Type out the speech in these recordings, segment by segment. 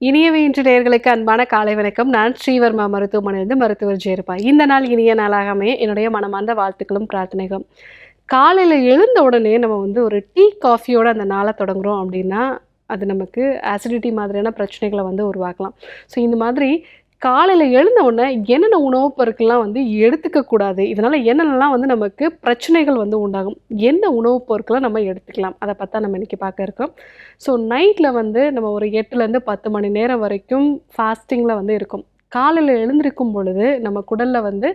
இனியவை இன்று நேர்களுக்கு அன்பான காலை வணக்கம். நான் ஸ்ரீவர்மா மருத்துவமனையிலிருந்து மருத்துவர் ஜெயருப்பா இந்த நாள் இனிய நாளாக அமைய என்னுடைய மனமார்ந்த வாழ்த்துக்களும் பிரார்த்தனைகளும். காலையில் எழுந்த உடனே நம்ம வந்து ஒரு டீ காஃபியோட அந்த நாளை தொடங்குறோம் அப்படின்னா அது நமக்கு ஆசிடிட்டி மாதிரியான பிரச்சனைகளை வந்து உருவாக்கலாம். ஸோ இந்த மாதிரி காலையில் எழுந்த உடனே என்னென்ன உணவுப் பொருட்கள்லாம் வந்து எடுத்துக்க கூடாது? இதனால் என்னென்னலாம் வந்து நமக்கு பிரச்சனைகள் வந்து உண்டாகும்? என்ன உணவுப் பொருட்களை நம்ம எடுத்துக்கலாம்? அதை பார்த்தா நம்ம இன்றைக்கி பார்க்க இருக்கோம் ஸோ நைட்டில் வந்து நம்ம ஒரு எட்டுலேருந்து பத்து மணி நேரம் வரைக்கும் ஃபாஸ்டிங்கில் வந்து இருக்கும். காலையில் எழுந்திருக்கும் பொழுது நம்ம குடலில் வந்து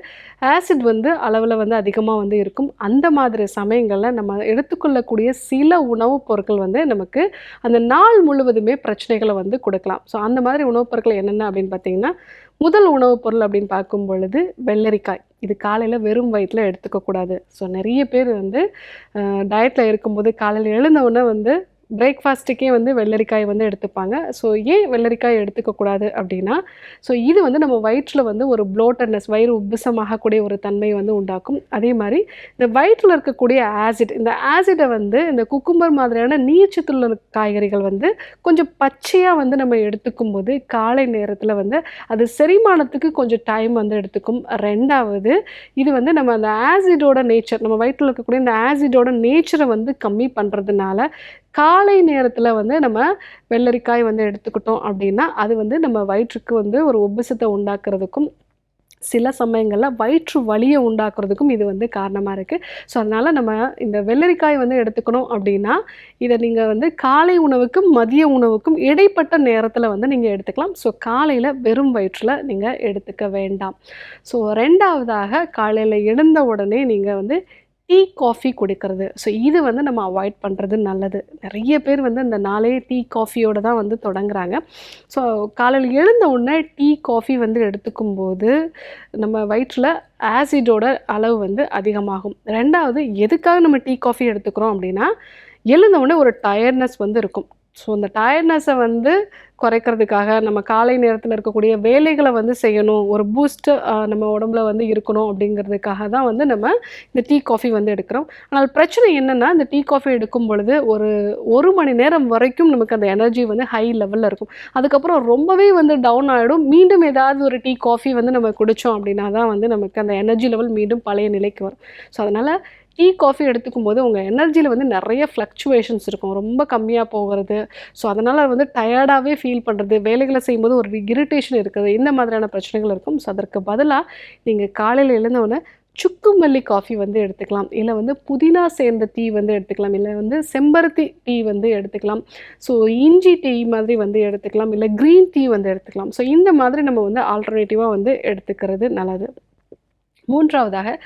ஆசிட் வந்து அளவில் வந்து அதிகமாக வந்து இருக்கும். அந்த மாதிரி சமயங்களில் நம்ம எடுத்துக்கொள்ளக்கூடிய சில உணவுப் பொருட்கள் வந்து நமக்கு அந்த நாள் முழுவதுமே பிரச்சனைகளை வந்து கொடுக்கலாம். ஸோ அந்த மாதிரி உணவுப் பொருட்கள் என்னென்ன அப்படின்னு பார்த்தீங்கன்னா முதல் உணவுப் பொருள் அப்படின்னு பார்க்கும் பொழுது வெள்ளரிக்காய். இது காலையில் வெறும் வயிற்றில் எடுத்துக்கக்கூடாது ஸோ நிறைய பேர் வந்து டயட்டில் இருக்கும்போது காலையில் எழுந்த உடனே வந்து பிரேக்ஃபாஸ்ட்டுக்கே வந்து வெள்ளரிக்காய் வந்து எடுத்துப்பாங்க. ஸோ ஏன் வெள்ளரிக்காய் எடுத்துக்கக்கூடாது அப்படின்னா ஸோ இது வந்து நம்ம வயிற்றில் வந்து ஒரு ப்ளோட்டர்னஸ் வயிறு உப்புசமாகக்கூடிய ஒரு தன்மை வந்து உண்டாக்கும். அதே மாதிரி இந்த வயிற்றில் இருக்கக்கூடிய ஆசிட் இந்த ஆசிடை வந்து இந்த குக்கும்பர் மாதிரியான நீர்ச்சத்துள்ள காய்கறிகள் வந்து கொஞ்சம் பச்சையாக வந்து நம்ம எடுத்துக்கும் போது காலை நேரத்தில் வந்து அது செரிமானத்துக்கு கொஞ்சம் டைம் வந்து எடுத்துக்கும். ரெண்டாவது இது வந்து நம்ம அந்த ஆசிடோட நேச்சர் நம்ம வயிற்றில் இருக்கக்கூடிய இந்த ஆசிடோட நேச்சரை வந்து கம்மி பண்ணுறதுனால காலை நேரத்தில் வந்து நம்ம வெள்ளரிக்காய் வந்து எடுத்துக்கிட்டோம் அப்படின்னா அது வந்து நம்ம வயிற்றுக்கு வந்து ஒரு உபசத்தை உண்டாக்குறதுக்கும் சில சமயங்களில் வயிற்று வலியை உண்டாக்குறதுக்கும் இது வந்து காரணமாக இருக்குது ஸோ அதனால் நம்ம இந்த வெள்ளரிக்காய் வந்து எடுத்துக்கணும் அப்படின்னா இதை நீங்கள் வந்து காலை உணவுக்கும் மதிய உணவுக்கும் இடைப்பட்ட நேரத்தில் வந்து நீங்கள் எடுத்துக்கலாம். ஸோ காலையில் வெறும் வயிற்றில் நீங்கள் எடுத்துக்க வேண்டாம். ஸோ ரெண்டாவதாக காலையில் எழுந்த உடனே நீங்கள் வந்து டீ காஃபி கொடுக்கறது. ஸோ இது வந்து நம்ம அவாய்ட் பண்ணுறது நல்லது. நிறைய பேர் வந்து இந்த நாளே டீ காஃபியோடு தான் வந்து தொடங்குறாங்க. ஸோ காலையில் எழுந்த உடனே டீ காஃபி வந்து எடுத்துக்கும் போது நம்ம வயிற்றில் ஆசிடோட அளவு வந்து அதிகமாகும். ரெண்டாவது எதுக்காக நம்ம டீ காஃபி எடுத்துக்கிறோம் அப்படின்னா எழுந்த உடனே ஒரு டயர்ட்னஸ் வந்து இருக்கும். ஸோ அந்த டயர்ட்னஸை வந்து குறைக்கிறதுக்காக நம்ம காலை நேரத்தில் இருக்கக்கூடிய வேலைகளை வந்து செய்யணும். ஒரு பூஸ்ட்டு நம்ம உடம்புல வந்து இருக்கணும் அப்படிங்கிறதுக்காக தான் வந்து நம்ம இந்த டீ காஃபி வந்து எடுக்கிறோம். ஆனால் பிரச்சனை என்னென்னா இந்த டீ காஃபி எடுக்கும் பொழுது ஒரு ஒரு மணி நேரம் வரைக்கும் நமக்கு அந்த எனர்ஜி வந்து ஹை லெவலில் இருக்கும். அதுக்கப்புறம் ரொம்பவே வந்து டவுன் ஆகிடும் மீண்டும் ஏதாவது ஒரு டீ காஃபி வந்து நம்ம குடித்தோம் அப்படின்னா தான் வந்து நமக்கு அந்த எனர்ஜி லெவல் மீண்டும் பழைய நிலைக்கு வரும். ஸோ அதனால் டீ காஃபி எடுத்துக்கும் போது உங்கள் எனர்ஜியில் வந்து நிறைய ஃப்ளக்சுவேஷன்ஸ் இருக்கும். ரொம்ப கம்மியாக போகிறது. ஸோ அதனால் வந்து டயர்டாகவே ஃபீல் பண்ணுறது வேலைகளை செய்யும்போது ஒரு இரிட்டேஷன் இருக்குது. இந்த மாதிரியான பிரச்சனைகள் இருக்கும். ஸோ அதற்கு பதிலாக நீங்கள் காலையில் எழுந்தவுடனே சுக்கு மல்லி காஃபி வந்து எடுத்துக்கலாம். இல்லை வந்து புதினா சேர்ந்த டீ வந்து எடுத்துக்கலாம். இல்லை வந்து செம்பருத்தி டீ வந்து எடுத்துக்கலாம். ஸோ இஞ்சி டீ மாதிரி வந்து எடுத்துக்கலாம். இல்லை க்ரீன் டீ வந்து எடுத்துக்கலாம். ஸோ இந்த மாதிரி நம்ம வந்து ஆல்டர்னேட்டிவாக வந்து எடுத்துக்கிறது நல்லது. மூன்றாவதாக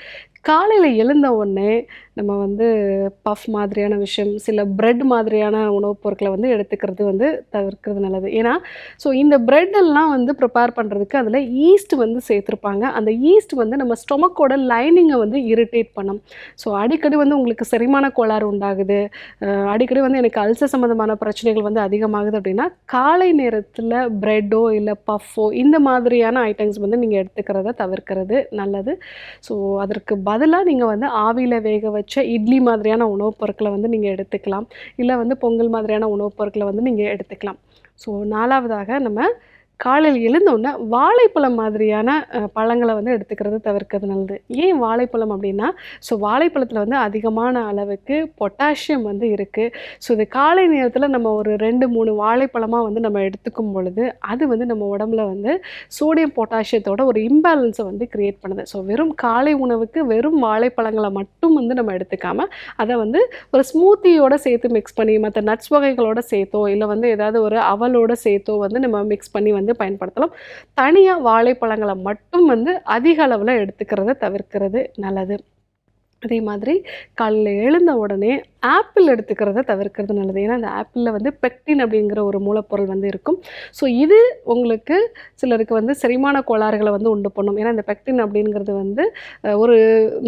காலையில் எழுந்த உடனே நம்ம வந்து பஃப் மாதிரியான விஷயம் சில பிரெட் மாதிரியான உணவுப் பொருட்களை வந்து எடுத்துக்கிறது வந்து தவிர்க்கிறது நல்லது. ஏன்னா ஸோ இந்த பிரெட்டெல்லாம் வந்து ப்ரிப்பேர் பண்ணுறதுக்கு அதில் ஈஸ்ட் வந்து சேர்த்துருப்பாங்க. அந்த ஈஸ்ட் வந்து நம்ம ஸ்டொமக்கோட லைனிங்கை வந்து இரிட்டேட் பண்ணும். ஸோ அடிக்கடி வந்து உங்களுக்கு செரிமான கோளாறு உண்டாகுது. அடிக்கடி வந்து எனக்கு அல்சர் சம்மந்தமான பிரச்சனைகள் வந்து அதிகமாகுது அப்படின்னா காலை நேரத்தில் ப்ரெட்டோ இல்லை பஃப்போ இந்த மாதிரியான ஐட்டம்ஸ் வந்து நீங்கள் எடுத்துக்கிறத தவிர்க்கிறது நல்லது. ஸோ அதற்கு பதிலாக நீங்கள் வந்து ஆவியில் வேக வச்ச இட்லி மாதிரியான உணவுப் பொருட்களை வந்து நீங்கள் எடுத்துக்கலாம். இல்லை வந்து பொங்கல் மாதிரியான உணவுப் பொருட்களை வந்து நீங்கள் எடுத்துக்கலாம். ஸோ நாலாவதாக நம்ம காலையில் எழுந்தோடனே வாழைப்பழம் மாதிரியான பழங்களை வந்து எடுத்துக்கிறது தவிர்க்கிறது நல்லது. ஏன் வாழைப்பழம் அப்படின்னா ஸோ வாழைப்பழத்தில் வந்து அதிகமான அளவுக்கு பொட்டாசியம் வந்து இருக்குது ஸோ இது காலை நேரத்தில் நம்ம ஒரு ரெண்டு மூணு வாழைப்பழமாக வந்து நம்ம எடுத்துக்கும் பொழுது அது வந்து நம்ம உடம்புல வந்து சோடியம் பொட்டாசியத்தோட ஒரு இம்பேலன்ஸை வந்து க்ரியேட் பண்ணுது. ஸோ வெறும் காலை உணவுக்கு வெறும் வாழைப்பழங்களை மட்டும் வந்து நம்ம எடுத்துக்காமல் அதை வந்து ஒரு ஸ்மூத்தியோட சேர்த்து மிக்ஸ் பண்ணி மற்ற நட்ஸ் வகைகளோட சேர்த்தோ இல்லை வந்து ஏதாவது ஒரு அவலோட சேர்த்தோ வந்து நம்ம மிக்ஸ் பண்ணி வந்து வந்து பயன்படுத்தலாம். தனியாக வாழைப்பழங்களை மட்டும் வந்து அதிக அளவில் எடுத்துக்கிறத தவிர்க்கிறது நல்லது. அதே மாதிரி காலையில் எழுந்த உடனே ஆப்பிள் எடுத்துக்கிறத தவிர்க்கிறது நல்லது. ஏன்னா அந்த ஆப்பிளில் வந்து பெக்டின் அப்படிங்கிற ஒரு மூலப்பொருள் வந்து இருக்கும். ஸோ இது உங்களுக்கு சிலருக்கு வந்து செரிமான கோளாறுகளை வந்து உண்டு பண்ணும். ஏன்னா இந்த பெக்டின் அப்படிங்கிறது வந்து ஒரு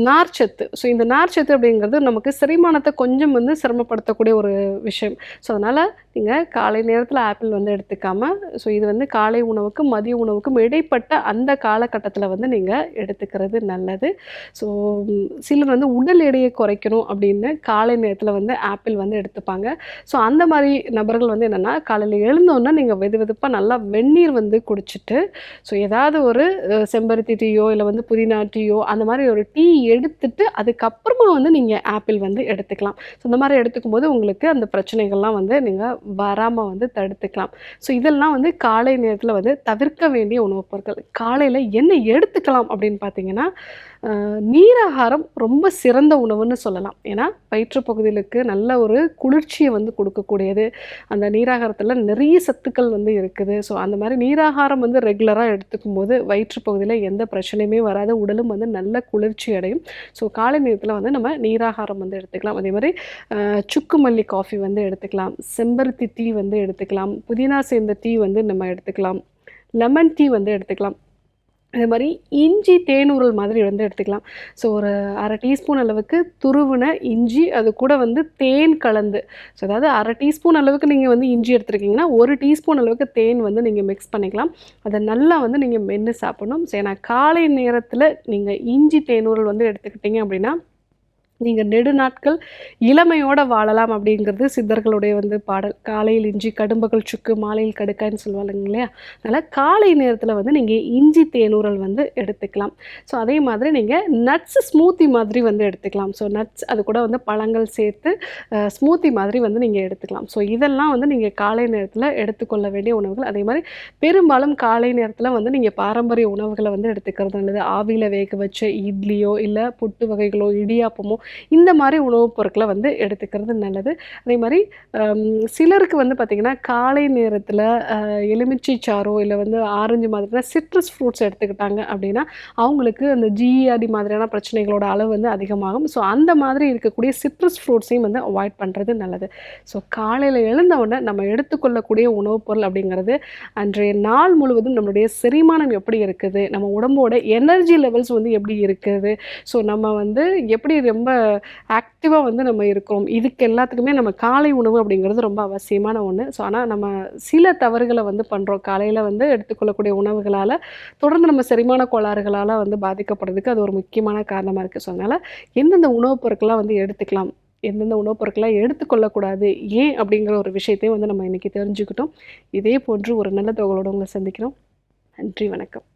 நார்ச்சத்து ஸோ இந்த நார்ச்சத்து அப்படிங்கிறது நமக்கு செரிமானத்தை கொஞ்சம் வந்து சிரமப்படுத்தக்கூடிய ஒரு விஷயம். ஸோ அதனால் நீங்கள் காலை நேரத்தில் ஆப்பிள் வந்து எடுத்துக்காமல் ஸோ இது வந்து காலை உணவுக்கும் மதிய உணவுக்கும் இடைப்பட்ட அந்த காலகட்டத்தில் வந்து நீங்கள் எடுத்துக்கிறது நல்லது. ஸோ சிலர் வந்து உடல் எடையை குறைக்கணும் அப்படின்னு காலை நேரத்தில் நேரத்தில் வந்து ஆப்பிள் வந்து எடுத்துப்பாங்க. ஸோ அந்த மாதிரி நபர்கள் வந்து என்னென்னா காலையில் எழுந்தோன்னா நீங்கள் வெது வெதுப்பாக நல்லா வெந்நீர் வந்து குடிச்சிட்டு ஸோ ஏதாவது ஒரு செம்பருத்தி டீயோ இல்லை வந்து புதினா டீயோ அந்த மாதிரி ஒரு டீ எடுத்துட்டு அதுக்கப்புறமா வந்து நீங்கள் ஆப்பிள் வந்து எடுத்துக்கலாம். ஸோ இந்த மாதிரி எடுத்துக்கும் போது உங்களுக்கு அந்த பிரச்சனைகள்லாம் வந்து நீங்கள் வராமல் வந்து தடுத்துக்கலாம். ஸோ இதெல்லாம் வந்து காலை நேரத்தில் வந்து தவிர்க்க வேண்டிய உணவுப் பொருட்கள். காலையில் என்ன எடுத்துக்கலாம் அப்படின்னு பார்த்தீங்கன்னா நீராகாரம் ரொம்ப சிறந்த உணவுன்னு சொல்லலாம். ஏன்னா வயிற்று பகுதிகளுக்கு நல்ல ஒரு குளிர்ச்சியை வந்து கொடுக்கக்கூடியது. அந்த நீராகாரத்தில் நிறைய சத்துக்கள் வந்து இருக்குது. ஸோ அந்த மாதிரி நீராகாரம் வந்து ரெகுலராக எடுத்துக்கும் போது வயிற்று பகுதியில் எந்த பிரச்சனையுமே வராது. உடலும் வந்து நல்ல குளிர்ச்சி அடையும். ஸோ காலை நேரத்தில் வந்து நம்ம நீராகாரம் வந்து எடுத்துக்கலாம். அதே மாதிரி சுக்கு மல்லி காஃபி வந்து எடுத்துக்கலாம். செம்பருத்தி டீ வந்து எடுத்துக்கலாம். புதினா சேர்ந்த டீ வந்து நம்ம எடுத்துக்கலாம். லெமன் டீ வந்து எடுத்துக்கலாம். அதே மாதிரி இஞ்சி தேனூரல் மாதிரி வந்து எடுத்துக்கலாம். ஸோ ஒரு அரை டீஸ்பூன் அளவுக்கு துருவின இஞ்சி அது கூட வந்து தேன் கலந்து. ஸோ அதாவது அரை டீஸ்பூன் அளவுக்கு நீங்கள் வந்து இஞ்சி எடுத்துருக்கீங்கன்னா ஒரு டீஸ்பூன் அளவுக்கு தேன் வந்து நீங்கள் மிக்ஸ் பண்ணிக்கலாம். அதை நல்லா வந்து நீங்கள் மென்று சாப்பிடணும். ஸோ ஏன்னா காலை நேரத்தில் நீங்கள் இஞ்சி தேனூரல் வந்து எடுத்துக்கிட்டீங்க அப்படின்னா நீங்கள் நெடுநாட்கள் இளமையோட வாழலாம் அப்படிங்கிறது சித்தர்களுடைய வந்து பாடல். காலையில் இஞ்சி கடும்பகல் சுக்கு மாலையில் கடுக்காய்ன்னு சொல்லுவாங்க இல்லையா? அதனால் காலை நேரத்தில் வந்து நீங்கள் இஞ்சி தேனூரல் வந்து எடுத்துக்கலாம். ஸோ அதே மாதிரி நீங்கள் நட்ஸ் ஸ்மூத்தி மாதிரி வந்து எடுத்துக்கலாம். ஸோ நட்ஸ் அது கூட வந்து பழங்கள் சேர்த்து ஸ்மூத்தி மாதிரி வந்து நீங்கள் எடுத்துக்கலாம். ஸோ இதெல்லாம் வந்து நீங்கள் காலை நேரத்தில் எடுத்துக்கொள்ள வேண்டிய உணவுகள். அதே மாதிரி பெரும்பாலும் காலை நேரத்தில் வந்து நீங்கள் பாரம்பரிய உணவுகளை வந்து எடுத்துக்கிறது நல்லது. ஆவியில் வேக வச்ச இட்லியோ இல்லை புட்டு வகைகளோ இடியாப்பமோ இந்த மாதிரி உணவுப் பொருட்களை வந்து எடுத்துக்கிறது நல்லது. அதே மாதிரி சிலருக்கு வந்து பார்த்திங்கன்னா காலை நேரத்தில் எலுமிச்சை சாறோ இல்லை வந்து ஆரஞ்சு மாதிரியான சிட்ரஸ் ஃப்ரூட்ஸ் எடுத்துக்கிட்டாங்க அப்படின்னா அவங்களுக்கு அந்த ஜிஆடி மாதிரியான பிரச்சனைகளோட அளவு வந்து அதிகமாகும். ஸோ அந்த மாதிரி இருக்கக்கூடிய சிட்ரஸ் ஃப்ரூட்ஸையும் வந்து அவாய்ட் பண்ணுறது நல்லது. ஸோ காலையில் எழுந்தவுடனே நம்ம எடுத்துக்கொள்ளக்கூடிய உணவுப் பொருள் அப்படிங்கிறது அன்றைய நாள் முழுவதும் நம்மளுடைய செரிமானம் எப்படி இருக்குது நம்ம உடம்போட எனர்ஜி லெவல்ஸ் வந்து எப்படி இருக்குது ஸோ நம்ம வந்து எப்படி ரொம்ப ஆக்டிவாக வந்து நம்ம இருக்கிறோம். இதுக்கு எல்லாத்துக்குமே நம்ம காலை உணவு அப்படிங்கிறது ரொம்ப அவசியமான ஒன்று ஸோ ஆனால் நம்ம சில தவறுகளை வந்து பண்ணுறோம் காலையில் வந்து எடுத்துக்கொள்ளக்கூடிய உணவுகளால் தொடர்ந்து நம்ம செரிமான கோளாறுகளால் வந்து பாதிக்கப்படுறதுக்கு அது ஒரு முக்கியமான காரணமாக இருக்குது ஸோ அதனால் எந்தெந்த உணவுப் பொருட்கள்லாம் வந்து எடுத்துக்கலாம் எந்தெந்த உணவுப் பொருட்கள்லாம் எடுத்துக்கொள்ளக்கூடாது ஏன் அப்படிங்கிற ஒரு விஷயத்தையும் வந்து நம்ம இன்றைக்கி தெரிஞ்சுக்கிட்டோம். இதே போன்று ஒரு நல்ல தொகலோடு உங்களை சந்திக்கிறோம். நன்றி வணக்கம்.